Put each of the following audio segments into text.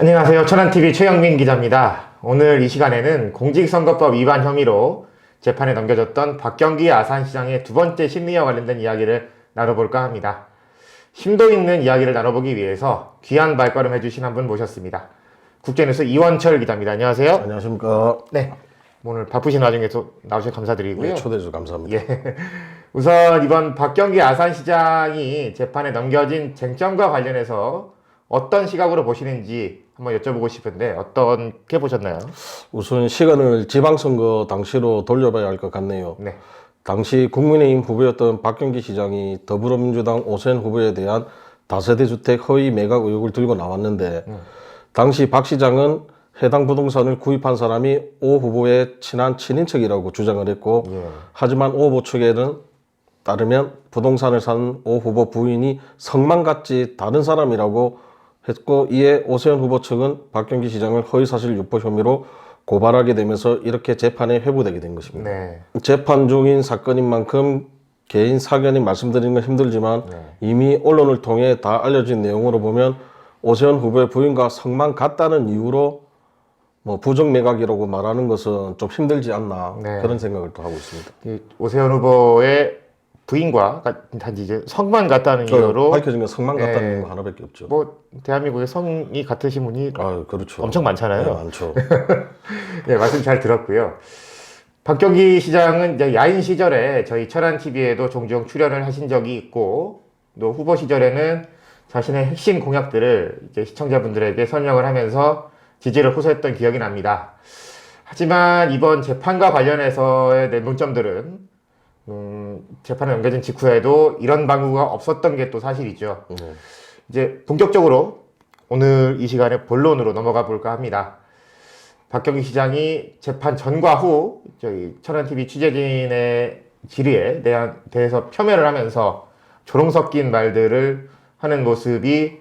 안녕하세요. 천안TV 최영민 기자입니다. 오늘 이 시간에는 공직선거법 위반 혐의로 재판에 넘겨졌던 박경기 아산시장의 두 번째 심리와 관련된 이야기를 나눠볼까 합니다. 심도 있는 이야기를 나눠보기 위해서 귀한 발걸음 해주신 한 분 모셨습니다. 국제뉴스 이원철 기자입니다. 안녕하세요. 안녕하십니까. 네. 오늘 바쁘신 와중에도 나오셔서 감사드리고요. 네, 초대해 주셔서 감사합니다. 예. 우선 이번 박경기 아산시장이 재판에 넘겨진 쟁점과 관련해서 어떤 시각으로 보시는지 한번 여쭤보고 싶은데 어떻게 보셨나요? 우선 시간을 지방선거 당시로 돌려봐야 할 것 같네요. 네. 당시 국민의힘 후보였던 박경기 시장이 더불어민주당 오세훈 후보에 대한 다세대 주택 허위 매각 의혹을 들고 나왔는데 당시 박 시장은 해당 부동산을 구입한 사람이 오 후보의 친한 친인척이라고 주장을 했고 예. 하지만 오 후보 측에는 따르면 부동산을 산 오 후보 부인이 성만 같지 다른 사람이라고 했고 이에 오세훈 후보 측은 박경기 시장을 허위사실 유포 혐의로 고발하게 되면서 이렇게 재판에 회부되게 된 것입니다. 네. 재판 중인 사건인 만큼 개인 사견이 말씀드리는 건 힘들지만 네. 이미 언론을 통해 다 알려진 내용으로 보면 오세훈 후보의 부인과 성만 같다는 이유로 뭐 부정 매각이라고 말하는 것은 좀 힘들지 않나 네. 그런 생각을 또 하고 있습니다. 이 오세훈 후보의 부인과 가- 단지 이제 성만 같다는 이유로 밝혀진 건 성만 같다는 네. 거 하나밖에 없죠. 뭐 대한민국에 성이 같으신 분이 아 그렇죠. 엄청 많잖아요. 네, 많죠. 네, 말씀 잘 들었고요. 박경기 시장은 이제 야인 시절에 저희 철안 TV에도 종종 출연을 하신 적이 있고 또 후보 시절에는 자신의 핵심 공약들을 이제 시청자분들에게 설명을 하면서 지지를 호소했던 기억이 납니다. 하지만 이번 재판과 관련해서의 내 논점들은 음, 재판에 넘겨진 직후에도 이런 방구가 없었던 게 또 사실이죠. 네. 이제 본격적으로 오늘 이 시간에 본론으로 넘어가 볼까 합니다. 박경기 시장이 재판 전과 후 저희 천안TV 취재진의 질의에 대한, 대해서 표면을 하면서 조롱 섞인 말들을 하는 모습이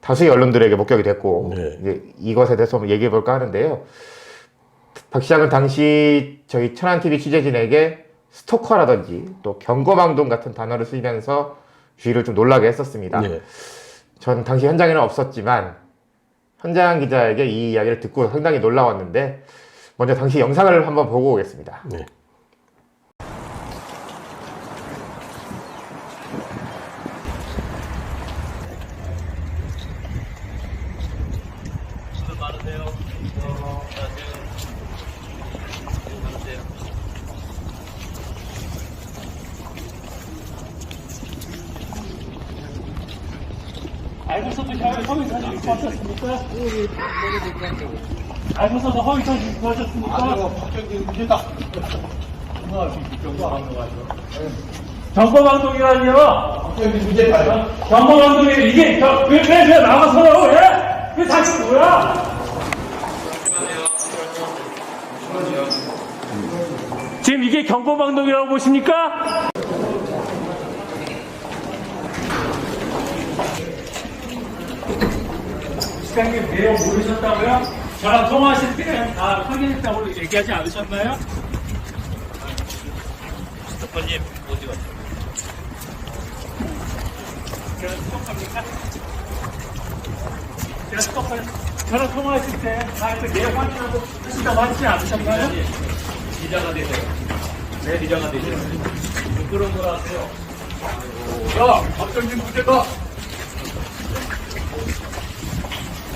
다수의 언론들에게 목격이 됐고 네. 이제 이것에 대해서 한번 얘기해 볼까 하는데요. 박 시장은 당시 저희 천안TV 취재진에게 스토커라든지 또 경고망동 같은 단어를 쓰면서 주의를 좀 놀라게 했었습니다. 네. 전 당시 현장에는 없었지만 현장 기자에게 이 이야기를 듣고 상당히 놀라웠는데 먼저 당시 영상을 한번 보고 오겠습니다. 네. 알고서도 허위 사실 유포하셨습니까? 알고서도 허위 사실 유포하셨습니까? 정보방송이라니요? 정보방송이 이게 저- 왜, 왜, 왜 나가서요? 왜? 그 자식 뭐야? 지금 이게 경보방송이라고 보십니까? 시장님 내용 모르셨다고요? 저랑 통화하실 때 다 확인했다고 얘기하지 않으셨나요? 스토커님 어디 갔어요? 제가 스토커입니까? 제가 스토커 저랑 통화하실 때다 내용 확인하고 하신다고 하지 않으셨나요? 기자가 되세요. 네, 기자가 되세요. 부끄러운 걸 하세요. 야, 박정진 부재다.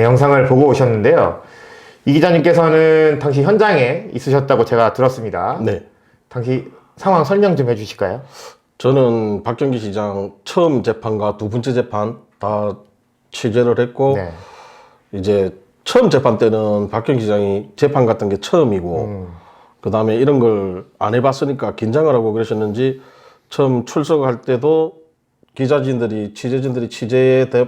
영상을 보고 오셨는데요. 이 기자님께서는 당시 현장에 있으셨다고 제가 들었습니다. 네. 당시 상황 설명 좀 해주실까요? 저는 박경기 시장 처음 재판과 두 번째 재판 다 취재를 했고 네. 이제 처음 재판 때는 박경기 시장이 재판 같은 게 처음이고 음. 그 다음에 이런 걸 안 해봤으니까 긴장을 하고 그러셨는지 처음 출석할 때도 기자진들이 취재진들이 취재에 대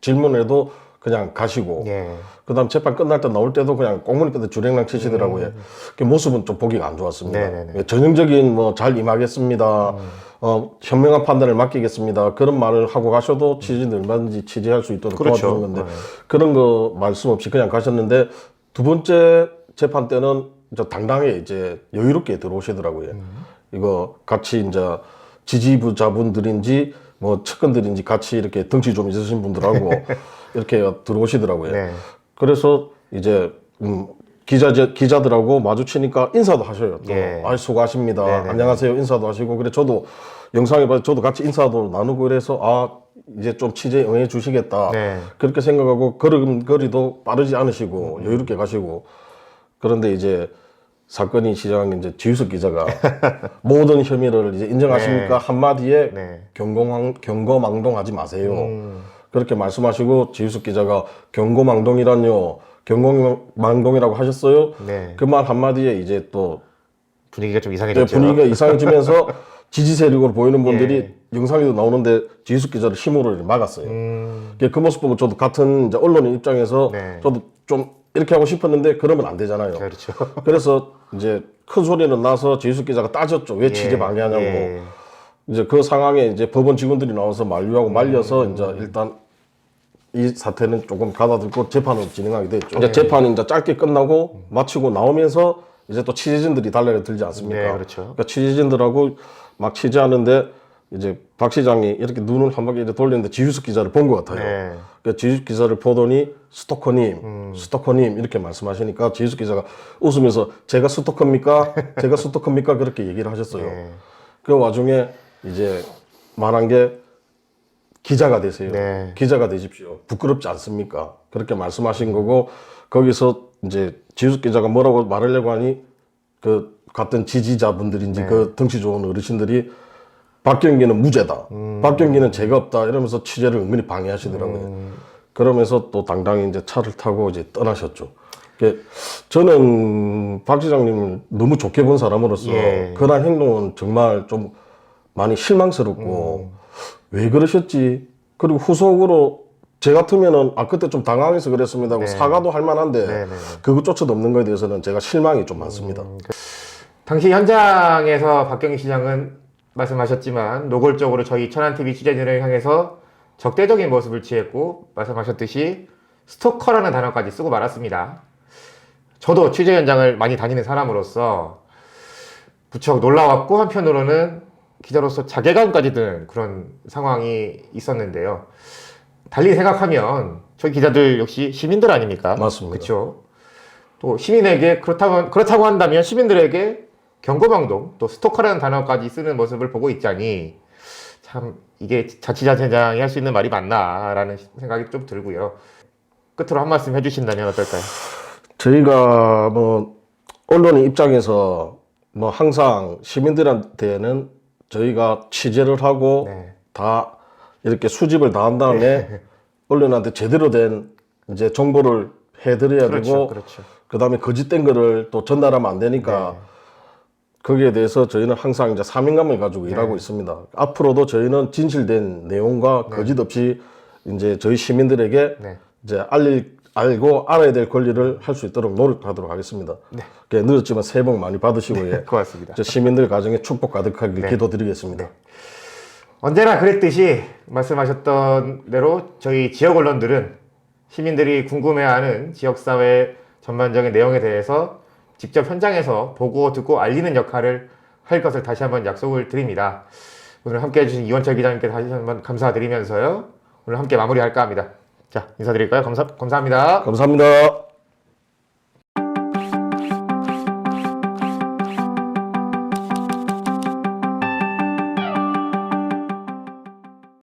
질문에도 그냥 가시고 예. 그다음 재판 끝날 때 나올 때도 그냥 꽁무니 끝에 주랭랑 치시더라고요. 그 모습은 좀 보기가 안 좋았습니다. 음. 네네네. 음. 예, 전형적인 뭐 잘 임하겠습니다. 어, 현명한 판단을 맡기겠습니다. 그런 말을 하고 가셔도 취재는 얼마든지 취재할 수 있도록 그렇죠. 도와주는 건데 네. 그런 거 말씀 없이 그냥 가셨는데 두 번째 재판 때는 이제 당당하게 이제 여유롭게 들어오시더라고요. 음. 이거 같이 이제 지지부자분들인지 뭐 측근들인지 같이 이렇게 덩치 좀 있으신 분들하고 이렇게 들어오시더라고요. 네. 그래서 이제 음, 기자 기자들하고 마주치니까 인사도 하셔요. 또. 예. 아, 수고하십니다. 네네. 안녕하세요. 인사도 하시고 그래 저도 영상에 봐서 저도 같이 인사도 나누고 그래서 아 이제 좀 취재 응해 주시겠다. 네. 그렇게 생각하고 걸음걸이도 빠르지 않으시고 음. 여유롭게 가시고 그런데 이제 사건이 시작한 게 이제 지유석 기자가 모든 혐의를 이제 인정하십니까 한마디에 네. 경고망 경고망동하지 마세요. 음. 그렇게 말씀하시고 지유석 기자가 경고망동이란요. 경고망동이라고 하셨어요. 네. 그 말 한마디에 이제 또 분위기가 좀 이상해졌죠. 분위기가 이상해지면서 지지 세력으로 보이는 분들이 예. 영상에도 나오는데 지유석 기자를 힘으로 막았어요. 음. 그 모습 보고 저도 같은 언론인 입장에서 네. 저도 좀 이렇게 하고 싶었는데 그러면 안 되잖아요. 그렇죠. 그래서 이제 큰 소리는 나서 지유석 기자가 따졌죠. 왜 취재 방해하냐고. 예. 이제 그 상황에 이제 법원 직원들이 나와서 만류하고 말려서 이제 일단 이 사태는 조금 가다듬고 재판을 진행하게 됐죠. 이제 재판이 이제 짧게 끝나고 마치고 나오면서 이제 또 취재진들이 달려들지 들지 않습니까? 네, 그렇죠. 그러니까 취재진들하고 막 취재하는데 이제 박 시장이 이렇게 눈을 한 바퀴 이렇게 돌렸는데 지유석 기자를 본 것 같아요. 네. 그 지유석 기자를 보더니 스토커님, 스토커님 이렇게 말씀하시니까 지유석 기자가 웃으면서 제가 스토커입니까? 제가 스토커입니까? 그렇게 얘기를 하셨어요. 네. 그 와중에 이제 말한 게 기자가 되세요. 네. 기자가 되십시오. 부끄럽지 않습니까? 그렇게 말씀하신 거고 거기서 이제 지수 기자가 뭐라고 말하려고 하니 그 같은 지지자분들인지 네. 그 덩치 좋은 어르신들이 박경기는 무죄다. 음. 박경기는 죄가 없다. 이러면서 취재를 은근히 방해하시더라고요. 음. 그러면서 또 당당히 이제 차를 타고 이제 떠나셨죠. 그 저는 박 시장님을 너무 좋게 본 사람으로서 예. 그런 행동은 정말 좀 많이 실망스럽고 음. 왜 그러셨지? 그리고 후속으로 제 같으면은 아 그때 좀 당황해서 그랬습니다. 고 사과도 할 만한데 네, 네. 그것조차도 없는 거에 대해서는 제가 실망이 좀 많습니다. 당시 현장에서 박경희 시장은 말씀하셨지만 노골적으로 저희 천안TV 취재진을 향해서 적대적인 모습을 취했고 말씀하셨듯이 스토커라는 단어까지 쓰고 말았습니다. 저도 취재 현장을 많이 다니는 사람으로서 무척 놀라웠고 한편으로는 기자로서 자괴감까지 드는 그런 상황이 있었는데요. 달리 생각하면 저희 기자들 역시 시민들 아닙니까? 맞습니다. 그렇죠. 또 시민에게 그렇다고 그렇다고 한다면 시민들에게 경고망동 또 스토커라는 단어까지 쓰는 모습을 보고 있자니 참 이게 자치자체장이 할 수 있는 말이 맞나라는 생각이 좀 들고요. 끝으로 한 말씀 해주신다면 어떨까요? 저희가 뭐 언론의 입장에서 뭐 항상 시민들한테는 저희가 취재를 하고 네. 다 이렇게 수집을 다 한 다음에 언론한테 제대로 된 이제 정보를 해드려야 그렇죠, 되고 그렇죠. 그다음에 거짓된 거를 또 전달하면 안 되니까 네. 거기에 대해서 저희는 항상 이제 사명감을 가지고 네. 일하고 있습니다. 앞으로도 저희는 진실된 내용과 거짓 없이 이제 저희 시민들에게 네. 이제 알릴 알고 알아야 될 권리를 할 수 있도록 노력하도록 하겠습니다. 네. 늦었지만 새해 복 많이 받으시고 예. 고맙습니다. 저 시민들 가정에 축복 가득하길 네. 기도드리겠습니다. 언제나 그랬듯이 말씀하셨던 대로 저희 지역 언론들은 시민들이 궁금해하는 지역사회 전반적인 내용에 대해서 직접 현장에서 보고 듣고 알리는 역할을 할 것을 다시 한번 약속을 드립니다. 오늘 함께 해주신 이원철 기자님께 다시 한번 감사드리면서요. 오늘 함께 마무리할까 합니다. 자, 인사드릴까요? 감사, 감사합니다. 감사합니다.